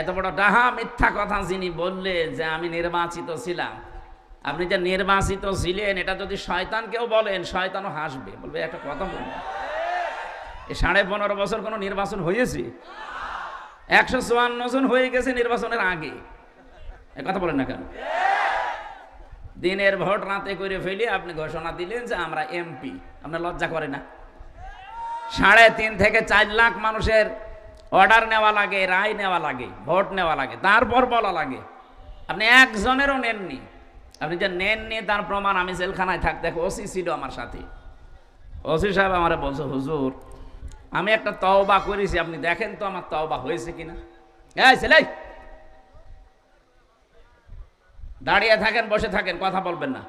এত বড় ডাহা মিথ্যা কথা যিনি বললেন যে আমি নির্বাচিত ছিলাম। আপনি যে নির্বাচিত ছিলেন, এটা যদি শয়তানকেও বলেন, শয়তানও হাসবে। বলবে, একটা কথা বলবে এই সাড়ে পনেরো বছর কোনো নির্বাচন হয়েছে? একশো চুয়ান্ন জন হয়ে গেছে নির্বাচনের আগে। কথা বলেন না কেন? দিনের ভোট রাতে করে ফেলে আপনি ঘোষণা দিলেন যে আমরা এমপি। আপনার লজ্জা করে না? সাড়ে তিন থেকে চার লাখ মানুষের অর্ডার নেওয়া লাগে, রায় নেওয়া লাগে, ভোট নেওয়া লাগে, তারপর বলা লাগে। আপনি একজনেরও নেননি। আপনি যে নেননি তার প্রমাণ আমি জেলখানায় থাকতে ওসি ছিল আমার সাথে। ওসি সাহেব আমার বলছে, হুজুর, আমি একটা তওবা করেছি, আপনি দেখেন তো আমার তওবা হয়েছে কিনা? হ্যাঁ ছেলে! দাঁড়িয়ে থাকেন, বসে থাকেন, কথা বলবেন না।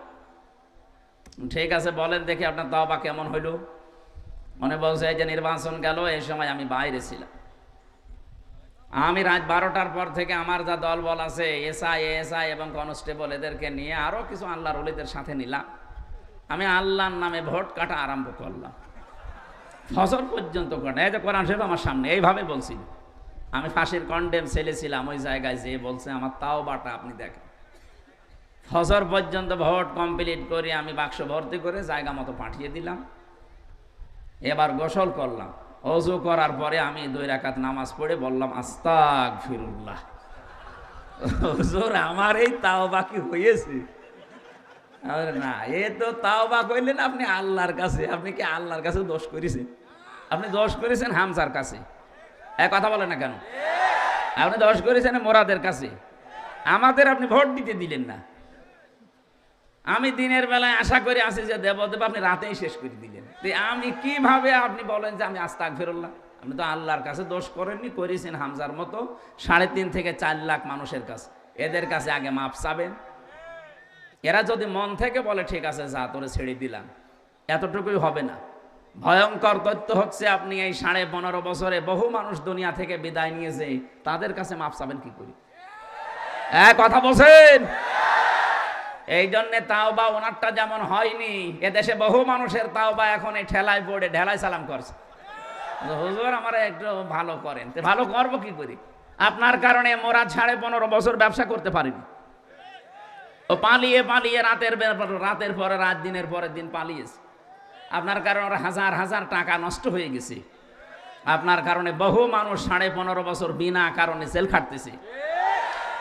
ঠিক আছে, বলেন দেখি আপনার তওবা কেমন হইল? মনে বলছে, এই যে নির্বাচন গেল, এই সময় আমি বাইরে ছিলাম। আমি রাত বারোটার পর থেকে আমার যা দল বল আছে, এসআই এসআই এবং কনস্টেবল, এদেরকে নিয়ে আরও কিছু আল্লাহর অলিদের সাথে নিলাম। আমি আল্লাহর নামে ভোট কাটা আরম্ভ করলাম। ফসল পর্যন্ত কাটা এই যে কোরআন শরীফ আমার সামনে, এইভাবে বলছিল আমি ফাঁসির কন্ডেম ছেলেছিলাম ওই জায়গায় যে বলছে, আমার তাও বাটা, আপনি দেখেন। ফজর পর্যন্ত ভোট কমপ্লিট করে আমি বাক্স ভর্তি করে জায়গা মতো পাঠিয়ে দিলাম। এবার গোসল করলাম। অজু করার পরে আমি দুই রাকাত নামাজ পড়ে বললাম আস্তাক ফিরুল্লাহ হুজুর, আমার এই তাও বাকি হয়েছে না, এ তো তাও বা কইলেন আপনি আল্লাহর কাছে, আপনি কি আল্লাহর কাছে দোষ করেছেন? আপনি দোষ করেছেন হামসার কাছে। এক কথা বলেন না কেন? আপনি দোষ করেছেন মোরাদের কাছে। আমাদের আপনি ভোট দিতে দিলেন না। আমি দিনের বেলায় আশা করে আসি যে দেব দেব আপনি রাতেই শেষ করে দিলেন। আমি কীভাবে আপনি বলেন যে আমি আস্তাক ফেরল্লাহ আপনি তো আল্লাহর কাছে দোষ করেননি, করেছেন হামজার মতো। সাড়ে তিন থেকে চার লাখ মানুষের কাছে। এদের কাছে আগে মাপ চাবেন। এরা যদি মন থেকে বলে, ঠিক আছে, যা তোরে ছেড়ে দিলাম। এতটুকুই হবে না। ভয়ঙ্কর তথ্য হচ্ছে, আপনি এই সাড়ে পনেরো বছরে বহু মানুষ দুনিয়া থেকে বিদায় নিয়েছে তাদের কাছে মাপ চাবেন কি করি? হ্যাঁ কথা বলছেন? এই জন্যে তাও বা ওনারটা যেমন হয়নি, এদেশে বহু মানুষের তাও বা এখন এই ঠেলায় পড়ে, ঢেলায় সালাম করছে। হুজুর আমার একটু ভালো করেন। তো ভালো করব কি করি? আপনার কারণে মোরা সাড়ে পনেরো বছর ব্যবসা করতে পারিনি। ও পালিয়ে পালিয়ে রাতের রাতের পরে, রাত দিনের পরে দিন পালিয়েছে। আপনার কারণে হাজার হাজার টাকা নষ্ট হয়ে গেছে। আপনার কারণে বহু মানুষ সাড়ে পনেরো বছর বিনা কারণে জেল খাটতেছে।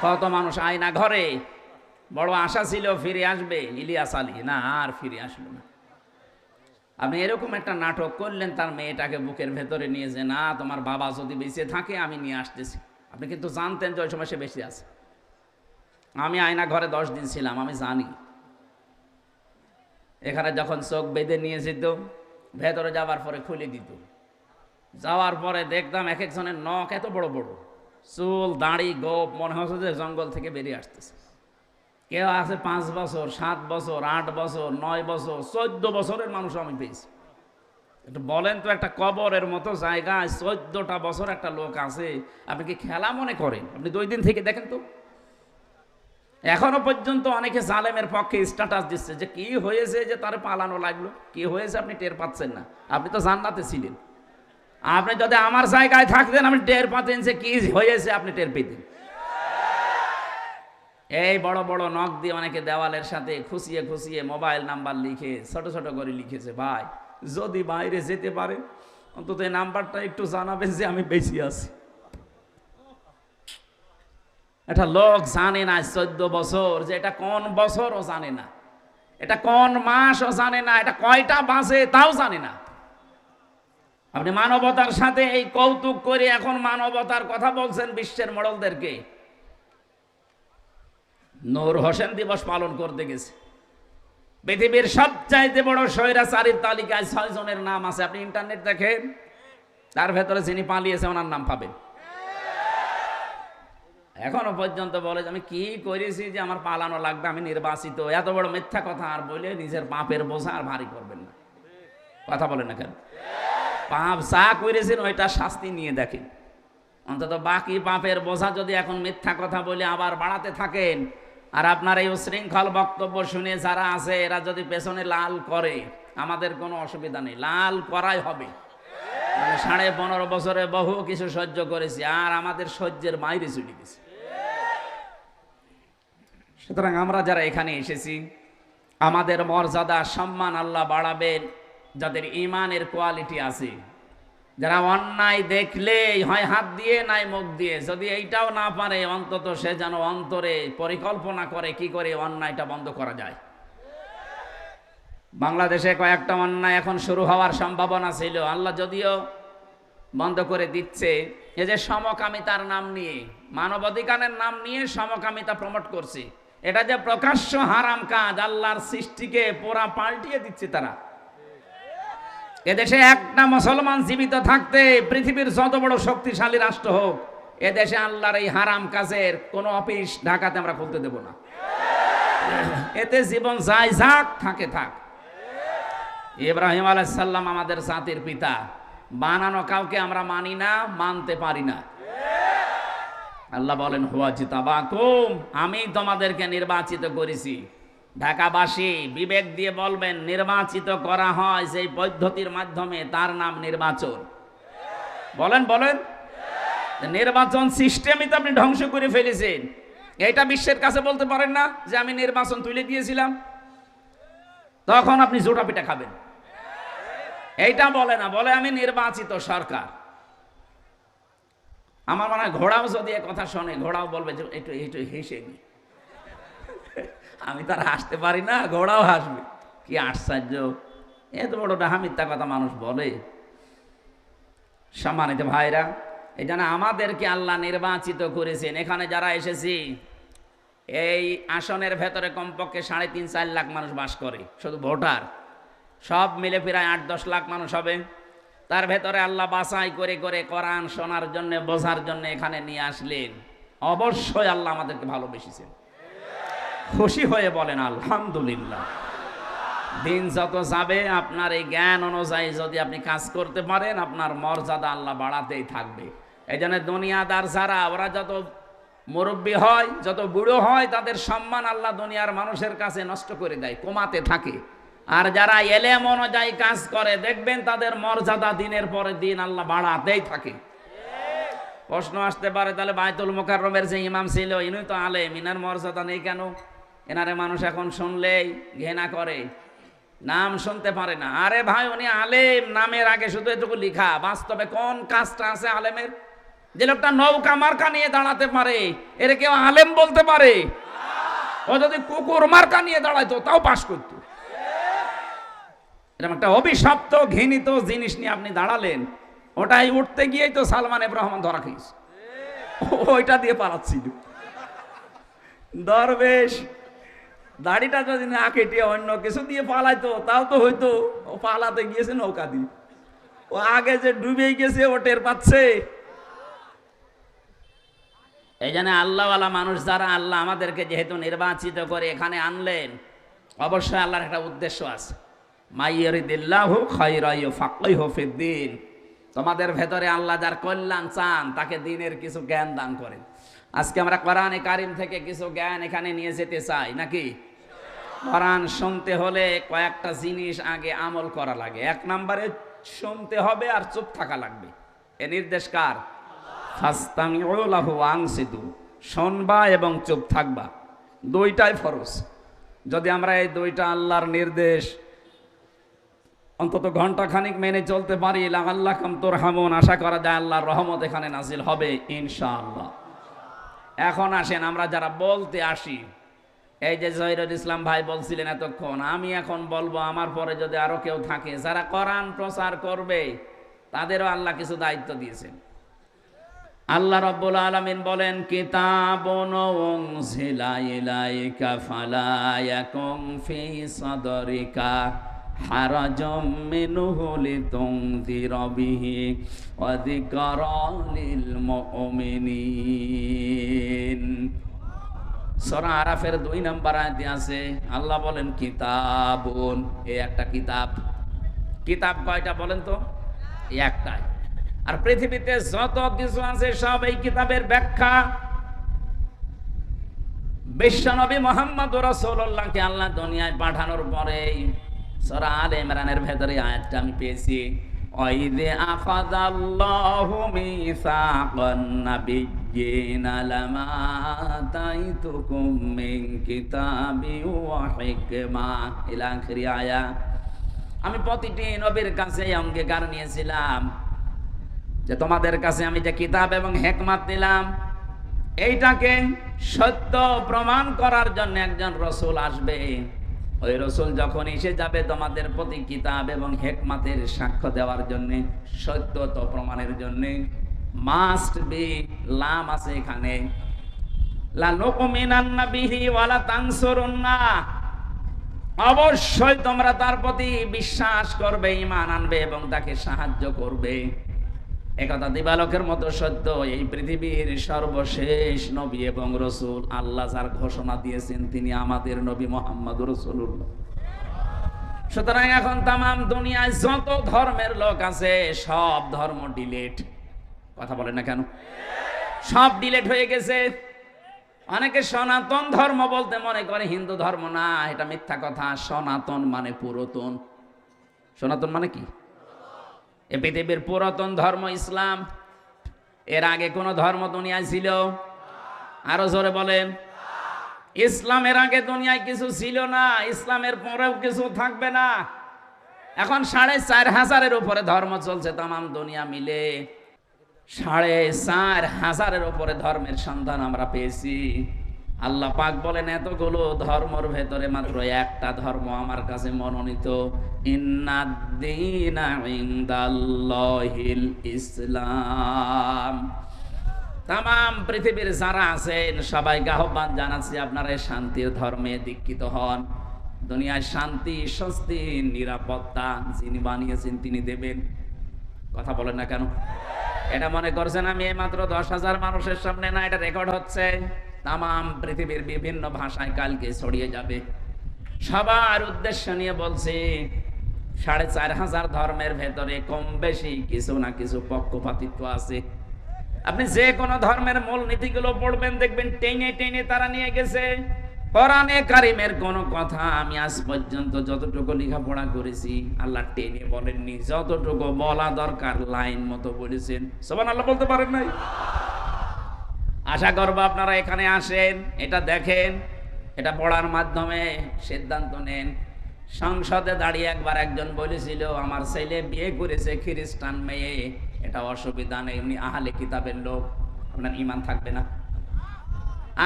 কত মানুষ আয়না ঘরে বড় আশা ছিল ফিরে আসবে ইলিয়াস আলী। না, আর ফিরে আসলো না। আপনি এরকম একটা নাটক করলেন, তার মেয়েটাকে বুকের ভেতরে নিয়ে যে, না, তোমার বাবা যদি বেঁচে থাকে, আমি নিয়ে আসতেছি। আপনি কিন্তু জানতেন যে ওই সময় সে বেশি আছে। আমি আয়না ঘরে দশ দিন ছিলাম, আমি জানি। এখানে যখন চোখ বেঁধে নিয়ে যেত, ভেতরে যাওয়ার পরে খুলে দিত। যাওয়ার পরে দেখতাম এক একজনের নখ এত বড় বড়। চুল, দাড়ি, গোপ, মনে হচ্ছে যে জঙ্গল থেকে বেরিয়ে আসতেছে। কেউ আছে পাঁচ বছর, সাত বছর, আট বছর, নয় বছর, চোদ্দ বছরের মানুষ আমি পেয়েছি। একটু বলেন তো একটা কবরের মতো জায়গায় চোদ্দটা বছর একটা লোক আছে, আপনি কি খেলা মনে করেন? আপনি দুই দিন থেকে দেখেন তো। এখনও পর্যন্ত অনেকে জালেমের পক্ষে স্ট্যাটাস দিচ্ছে যে কি হয়েছে যে তার পালানো লাগল, কি হয়েছে আপনি টের পাচ্ছেন না। আপনি তো জান্নাতে ছিলেন। আপনি যদি আমার জায়গায় থাকতেন আপনি টের পাতেন যে কি হয়েছে আপনি টের পেতেন। এই বড় বড় নখ দিয়ে অনেকে দেওয়ালের সাথে খুশিয়ে খুশিয়ে মোবাইল নাম্বার লিখে, ছোট ছোট করে লিখেছে, ভাই, যদি বাইরে যেতে পারে, অন্তত এই নাম্বারটা একটু জানাবেন যে আমি বেশি আছি। একটা লোক জানে না চোদ্দ বছর যে এটা কোন বছরও জানে না, এটা কোন মাসও জানে না, এটা কয়টা বাজে তাও জানে না। আপনি মানবতার সাথে এই কৌতুক করে এখন মানবতার কথা বলছেন বিশ্বের মডলদেরকে। নূর হোসেন দিবস পালন করতে গেছে। পৃথিবীর সবচাইতে বড় স্বৈরাচারীর তালিকায় ছয় জনের নাম আছে। আপনি ইন্টারনেট দেখেন, তার ভেতরে যিনি পালিয়েছে ওনার নাম পাবেন। এখনও পর্যন্ত বলে যে, আমি কি করেছি যে আমার পালানো লাগবে? আমি নির্বাচিত। এত বড় মিথ্যা কথা আর বলে নিজের পাপের বোঝা আর ভারী করবেন না। কথা বলেন না কেন? পাপ যা করেছেন ওইটা শাস্তি নিয়ে দেখেন। অন্তত বাকি পাপের বোঝা যদি এখন মিথ্যা কথা বলে আবার বাড়াতে থাকেন আর আপনার এই উশৃঙ্খল বক্তব্য শুনে যারা আছে, এরা যদি পেছনে লাল করে, আমাদের কোনো অসুবিধা নেই। লাল করাই হবে। মানে সাড়ে পনেরো বছরে বহু কিছু সহ্য করেছি, আর আমাদের সহ্যের মাইরে চলে গেছে। সুতরাং আমরা যারা এখানে এসেছি, আমাদের মর্যাদা, সম্মান আল্লাহ বাড়াবেন। যাদের ইমানের কোয়ালিটি আছে যারা অন্যায় দেখলে হয় হাত দিয়ে নাই মুখ দিয়ে, যদি এইটাও না পারে, অন্তত সে যেন অন্তরে পরিকল্পনা করে কি করে অন্যায়টা বন্ধ করা যায়। বাংলাদেশে কয়েকটা অন্যায় এখন শুরু হওয়ার সম্ভাবনা ছিল। আল্লাহ যদিও বন্ধ করে দিচ্ছে, এই যে সমকামিতার নাম নিয়ে, মানবাধিকারের নাম নিয়ে সমকামিতা প্রমোট করছে, এটা যে প্রকাশ্য হারাম কাজ, আল্লাহর সৃষ্টিকে পোড়া পাল্টিয়ে দিচ্ছে তারা। এদেশে একটা মুসলমান জীবিত থাকতে পৃথিবীর যত বড় শক্তিশালী রাষ্ট্র হোক, এদেশে আল্লাহর এই হারাম কাজের কোনো অফিস ঢাকাতে আমরা খুলতে দেব না। এতে জীবন যাই যাক, থাকে থাক। ইব্রাহিম আলাইসাল্লাম আমাদের জাতির পিতা। বানানো কাউকে আমরা মানি না, মানতে পারি না। আল্লাহ বলেন, হুয়া জিতাবাকুম, আমি তোমাদেরকে নির্বাচিত করেছি। ঢাকাবাসী বিবেক দিয়ে বলবেন, নির্বাচিত করা হয় সেই পদ্ধতির মাধ্যমে তার নাম নির্বাচন। বলেন বলেন। নির্বাচন সিস্টেমই তো আপনি ধ্বংস করে ফেলেছেন। এটা বিশ্বের কাছে বলতে পারেন না যে আমি নির্বাচন তুলে দিয়েছিলাম। তখন আপনি জোটা পিঠা খাবেন। এইটা বলে না, বলে আমি নির্বাচিত সরকার। আমার মনে হয় ঘোড়াও যদি কথা শোনে, ঘোড়াও বলবে যে একটু একটু হেসে আমি তার হাসতে পারি না, ঘোড়াও হাসবে। কি আশ্চর্য। এত বড় ডাহা মিথ্যা কথা মানুষ বলে। সম্মানিত ভাইরা, এই জন্য আমাদেরকে আল্লাহ নির্বাচিত করেছেন। এখানে যারা এসেছি, এই আসনের ভেতরে কমপক্ষে সাড়ে তিন, চার লাখ মানুষ বাস করে, শুধু ভোটার। সব মিলে প্রায় আট, দশ লাখ মানুষ হবে। তার ভেতরে আল্লাহ বাছাই করে করে কোরআন শোনার জন্য, বোঝার জন্য এখানে নিয়ে আসলেন। অবশ্যই আল্লাহ আমাদেরকে ভালোবেসেছেন। খুশি হয়ে বলেন, আলহামদুলিল্লাহ। দিন যত যাবে, আপনার এই জ্ঞান অনুযায়ী যদি আপনি কাজ করতে পারেন, আপনার মর্যাদা আল্লাহ বাড়াতেই থাকবে। এই জন্য দুনিয়াদার যারা, ওরা যত মুরব্বী হয়, যত বুড়ো হয়, তাদের সম্মান আল্লাহ দুনিয়ার মানুষের কাছে নষ্ট করে দেয়, কমাতে থাকে। আর যারা এলেম অনুযায়ী কাজ করে, দেখবেন তাদের মর্যাদা দিনের পরে দিন আল্লাহ বাড়াতেই থাকে। প্রশ্ন আসতে পারে, তাহলে বাইতুল মোকাররমের যে ইমাম ছিল, ইনি তো আলেম, ইনার মর্যাদা নেই কেন? এনারে মানুষ এখন শুনলেই ঘেনা করে। নাম শুনতে পারে না। আরে ভাই, উনি আলেম, নামের আগে শুধু এটুকু লিখা। বাস্তবে কোন কাজটা আছে আলেমের? যে লোকটা নৌকা, মার্কা নিয়ে দাঁড়াতে পারে, এর কেউ আলেম বলতে পারে? ও যদি কুকুর, মার্কা নিয়ে দাঁড়াইতো, তাও পাশ করতো। এরকম একটা অভিশপ্ত, ঘৃণিত জিনিস নিয়ে আপনি দাঁড়ালেন, ওটাই উঠতে গিয়েই তো সালমান রহমান ধরা খেয়েছে। ওইটা দিয়ে পালাচ্ছিল। দরবেশ। দাড়িটা যদি না কেটে অন্য কিছু দিয়ে পালাইতো, তাও তো হয়তো ও পালাতে গিয়েছে নৌকা দিয়ে। ও আগে যে ডুবে গেছে, ও টের পাচ্ছে। এই জন্য আল্লাহওয়ালা মানুষ যারা আল্লাহ আমাদেরকে যেহেতু নির্বাচিত করে এখানে আনলেন, অবশ্যই আল্লাহর একটা উদ্দেশ্য আছে। মাইয়রিদিল্লাহ খৈরাই ফাকই হফিদ্দিন তোমাদের ভেতরে আল্লাহ যার কল্যাণ চান, তাকে দিনের কিছু জ্ঞান দান করেন। আজকে আমরা কোরআনে কারিম থেকে কিছু জ্ঞান এখানে নিয়ে যেতে চাই, নাকি? কোরআন শুনতে হলে কয়েকটা জিনিস আগে আমল করা লাগে। এক নম্বরে শুনতে হবে আর চুপ থাকা লাগবে। এ নির্দেশ কার? আনসিদু শুনবা এবং চুপ থাকবা। দুইটাই ফরজ। যদি আমরা এই দুইটা আল্লাহর নির্দেশ অন্তত ঘণ্টা খানিক মেনে চলতে পারি আল্লাহ কাম তোর হামন আশা করা যায় আল্লাহর রহমত এখানে নাজিল হবে, ইনশাআল্লাহ। এখন আসেন, আমরা যারা বলতে আসি। এই যে জহিরুল ইসলাম ভাই বলছিলেন এতক্ষণ, আমি এখন বলব, আমার পরে যদি আরও কেউ থাকে, যারা কোরআন প্রচার করবে, তাদেরও আল্লাহ কিছু দায়িত্ব দিয়েছেন। আল্লাহ রব্বুল আলমিন বলেন, কিতাবন ফি সাদরিকা। সূরা আরাফের দুই নম্বর আয়াতে আছে, আল্লাহ বলেন, কিতাবুন এই একটা কিতাব। কিতাব কয়টা বলেন তো? এই একটাই আর পৃথিবীতে যত কিছু আছে, সব এই কিতাবের ব্যাখ্যা। বিশ্বনবী মোহাম্মদ রসৌল্লাহকে আল্লাহ দুনিয়ায় পাঠানোর পরে সরা আল ইমরানের ভেতরে আয়াতটা আমি পেয়েছি وإذ أخذ الله ميثاق النبيين لما آتيتكم من كتاب وحكمة إلى آخر آية আমি প্রতিটি নবীর কাছে এই অঙ্গীকার নিয়েছিলাম যে তোমাদের কাছে আমি যে কিতাব এবং হেকমাত দিলাম এইটাকে সত্য প্রমাণ করার জন্য একজন রসুল আসবে ওই রসুল যখন এসে যাবে তোমাদের প্রতি কিতাব এবং হেকমাতের সাক্ষ্য দেওয়ার জন্য, সত্যত প্রমাণের জন্য মাস্ট বি লাম আছে এখানে। অবশ্যই তোমরা তার প্রতি বিশ্বাস করবে ইমান আনবে এবং তাকে সাহায্য করবে। একথা দিবালকের মতো সত্য, এই পৃথিবীর সর্বশেষ নবী এবং রসুল আল্লাহ যার ঘোষণা দিয়েছেন তিনি আমাদের নবী মোহাম্মদ রসুল্লাহ। সুতরাং এখন তামাম দুনিয়ায় যত ধর্মের লোক আছে, সব ধর্ম ডিলেট। কথা বলে না কেন? সব ডিলেট হয়ে গেছে। অনেকে সনাতন ধর্ম বলতে মনে করে হিন্দু ধর্ম না, এটা মিথ্যা কথা। সনাতন মানে পুরাতন। সনাতন মানে কি? এ পৃথিবীর পুরাতন ধর্ম ইসলাম। এর আগে কোনো ধর্ম দুনিয়ায় ছিল? আরও জোরে বলেন। ইসলামের আগে দুনিয়ায় কিছু ছিল না, ইসলামের পরেও কিছু থাকবে না। এখন সাড়ে চার হাজারের উপরে ধর্ম চলছে, তামাম দুনিয়া মিলে। সাড়ে চার হাজারের উপরে ধর্মের সন্ধান আমরা পেয়েছি। আল্লাহ পাক বলেন, এতগুলো ধর্মর ভেতরে মাত্র একটা ধর্ম আমার কাছে মনোনীত। ইসলাম। তাম পৃথিবীর যারা আছেন, সবাইকে আহ্বান জানাচ্ছি, আপনারা এই শান্তির ধর্মে দীক্ষিত হন। দুনিয়ায় শান্তি, স্বস্তি, নিরাপত্তা যিনি বানিয়েছেন তিনি দেবেন। কথা বলেন না কেন? এটা মনে করছেন আমি এই মাত্র দশ হাজার মানুষের সামনে না, এটা রেকর্ড হচ্ছে? তাম পৃথিবীর বিভিন্ন ভাষায় কালকে ছড়িয়ে যাবে। সবার উদ্দেশ্য নিয়ে বলছি, সাড়ে চার হাজার ধর্মের ভেতরে কম বেশি কিছু না কিছু পক্ষপাতিত্ব আছে। আপনি যে কোনো ধর্মের মূল নীতিগুলো পড়বেন, দেখবেন টেনে টেনে তারা নিয়ে গেছে। কোরআনে কারিমের কোন কথা আমি আজ পর্যন্ত যতটুকু লেখাপড়া করেছি, আল্লাহ টেনে বলেননি। যতটুকু বলা দরকার লাইন মতো বলেছেন। সবান আল্লাহ বলতে পারেন নাই? আশা করব আপনারা এখানে আসেন, এটা দেখেন, এটা পড়ার মাধ্যমে সিদ্ধান্ত নেন। সংসদে দাঁড়িয়ে একবার একজন বলেছিল, আমার ছেলে বিয়ে করেছে, খ্রিস্টান মেয়ে, এটা অসুবিধা নেই, উনি আহালে কিতাবের লোক, আপনার ইমান থাকবে না।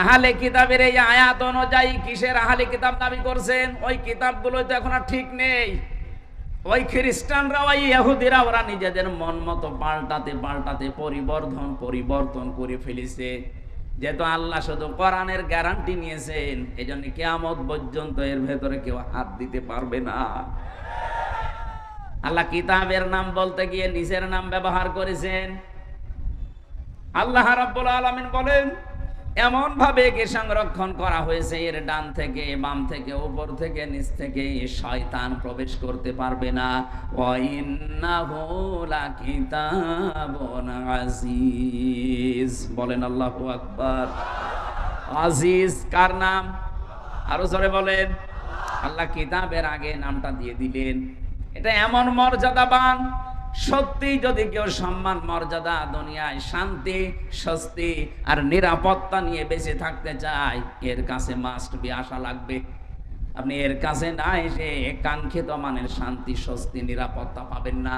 আহালে কিতাবের এই আয়াত অনুযায়ী কিসের আহালে কিতাব দাবি করছেন? ওই কিতাবগুলো তো এখন আর ঠিক নেই। ওই খ্রিস্টানরা ওই ইহুদিরা ওরা নিজেদের মন মতো পাল্টাতে পাল্টাতে পরিবর্তন পরিবর্তন করে ফেলেছে। যেহেতু আল্লাহ শুধু কোরআনের গ্যারান্টি নিয়েছেন এই জন্য কেয়ামত পর্যন্ত এর ভেতরে কেউ হাত দিতে পারবে না। আল্লাহ কিতাবের নাম বলতে গিয়ে নিজের নাম ব্যবহার করেছেন। আল্লাহ রাব্বুল আলামিন বলেন এমন ভাবে একে সংরক্ষণ করা হয়েছে, এর ডান থেকে, বাম থেকে, উপর থেকে, নিচ থেকে, শয়তান প্রবেশ করতে পারবে না। আজিজ। বলেন আল্লাহু আকবার। আজিজ কার নাম? আরও জোরে বলেন। আল্লাহ কিতাবের আগে নামটা দিয়ে দিলেন। এটা এমন মর্যাদাবান সত্যি যদি কেউ সম্মান, মর্যাদা, দুনিয়ায় শান্তি, স্বস্তি আর নিরাপত্তা নিয়ে বেঁচে থাকতে চায়, এর কাছে মাস্ট বি আশা লাগবে। আপনি এর কাছে না এসে কাঙ্ক্ষিত মানের শান্তি, স্বস্তি, নিরাপত্তা পাবেন না।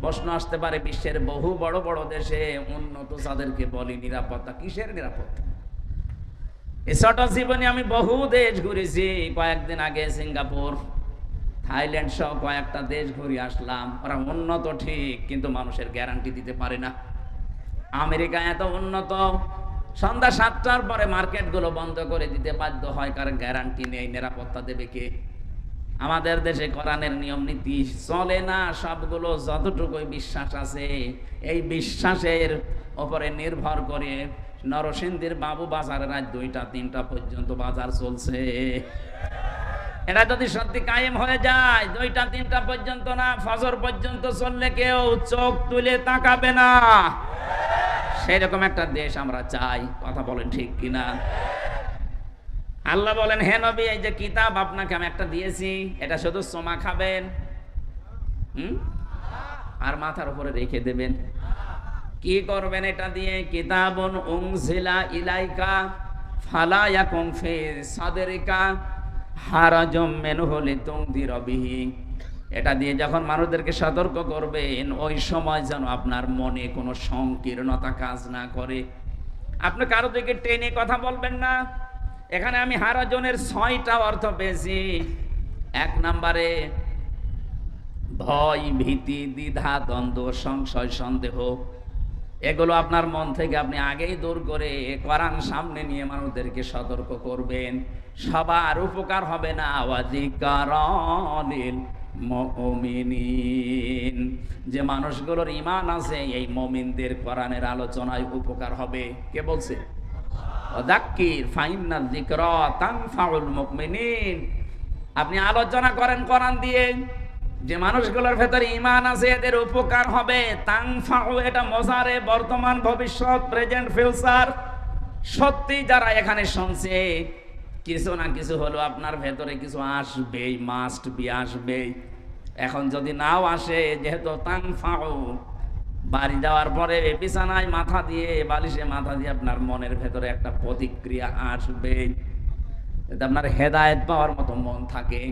প্রশ্ন আসতে পারে, বিশ্বের বহু বড় বড় দেশে উন্নত যাদেরকে বলি নিরাপত্তা, কিসের নিরাপত্তা? এই ছোট জীবনে আমি বহু দেশ ঘুরেছি। কয়েকদিন আগে সিঙ্গাপুর। থাইল্যান্ড সহ কয়েকটা দেশ ঘুরে আসলাম। ওরা উন্নত ঠিক, কিন্তু মানুষের গ্যারান্টি দিতে পারে না। আমেরিকা এত উন্নত, সন্ধ্যা সাতটার পরে মার্কেটগুলো বন্ধ করে দিতে বাধ্য হয়, কারণ গ্যারান্টি নেই, নিরাপত্তা দেবে কে? আমাদের দেশে কোরআনের নিয়ম, নীতি চলে না, সবগুলো যতটুকুই বিশ্বাস আছে, এই বিশ্বাসের ওপরে নির্ভর করে নরসিংদীর বাবু বাজারে রাত দুইটা, তিনটা পর্যন্ত বাজার চলছে। এটা যদি সত্যি কায়েম হয়ে যায়, দুইটা, তিনটা পর্যন্ত না, ফজর পর্যন্ত চললে কেউ চোখ তুলে তাকাবে না। সেরকম একটা দেশ আমরা চাই, কথা বলেন ঠিক কিনা? আল্লাহ বলেন, হে নবী, এই যে কিতাব আপনাকে আমি একটা দিয়েছি, এটা শুধু সোমা খাবেন। হুম? আর মাথার উপরে রেখে দেবেন। কি করবেন এটা দিয়ে? কিতাবন ইলাইকা ফালা ইয়াকুম ফি সাদরিকা হারাজম মেনহু লিতুনদির বিহি এটা দিয়ে যখন মানুষদেরকে সতর্ক করবেন, ওই সময় যেন আপনার মনে কোনো সংকীর্ণতা কাজ না করে। আপনি কারও দিকে টেনে কথা বলবেন না। এখানে আমি হারাজনের ছয়টা অর্থ পেয়েছি। এক নম্বরে, ভয়, ভীতি, দ্বিধা, দ্বন্দ্ব, সংশয়, সন্দেহ। এগুলো আপনার মন থেকে আপনি আগেই দূর করে কোরআন সামনে নিয়ে মানুষদেরকে সতর্ক করবেন। সবার উপকার হবে না। মুমিনিন। যে মানুষগুলোর ইমান আছে, এই মমিনদের কোরআনের আলোচনায় উপকার হবে। কে বলছে? আপনি আলোচনা করেন কোরআন দিয়ে। যে মানুষগুলোর ভেতরে ইমান আছে, এদের উপকার হবে। তাংফাউ এটা মজারে বর্তমান ভবিষ্যৎ প্রেজেন্ট ফিউচার সত্যি যারা এখানে শুনছে, কিছু না কিছু হলো আপনার ভেতরে কিছু আসবেই মাস্ট বি আসবেই। এখন যদি নাও আসে, যেহেতু তাং তাংফাউ বাড়ি যাওয়ার পরে বিছানায় মাথা দিয়ে, বালিশে মাথা দিয়ে আপনার মনের ভেতরে একটা প্রতিক্রিয়া আসবে আপনার হেদায়েত পাওয়ার মতো মন থাকে।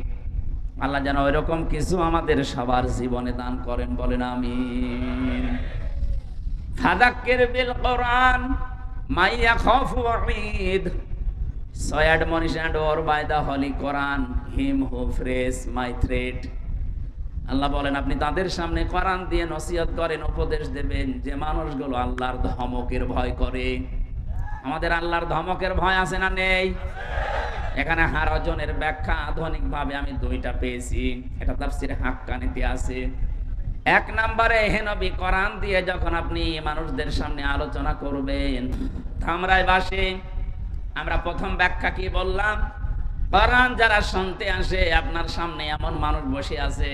আল্লাহ যেন ওইরকম কিছু আমাদের সবার জীবনে দান করেন, বলেন আমি ফাদাক্কের বিল কোরআন, মাইয়া খফু Eid. So admonish or by the holy Quran, him who fears my threat. আল্লাহ বলেন, আপনি তাদের সামনে কোরআন দিয়ে নসিহত করেন, উপদেশ দেবেন, যে মানুষগুলো আল্লাহর ধমকের ভয় করে। আমাদের আল্লাহর ধমকের ভয় আছে না নেই? এখানে হারজনের ব্যাখ্যা আধুনিকভাবে আমি দুইটা পেয়েছি। এটা তাফসির হাক্কানিতে আছে এক নম্বরে হেনবি কোরআন দিয়ে যখন আপনি মানুষদের সামনে আলোচনা করবেন ধামরায় বাসে, আমরা প্রথম ব্যাখ্যা কি বললাম? কোরআন যারা শুনতে আসে, আপনার সামনে এমন মানুষ বসে আছে,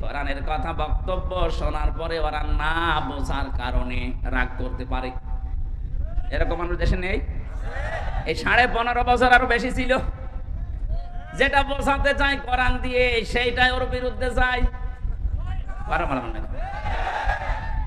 কোরআনের কথা বক্তব্য শোনার পরে ওরা না বোঝার কারণে রাগ করতে পারে। এরকম মানুষ দেশে নেই? এই সাড়ে পনেরো বছর আরও বেশি ছিল। যেটা বোঝাতে চাই কোরআন দিয়ে সেইটাই ওর বিরুদ্ধে যায়।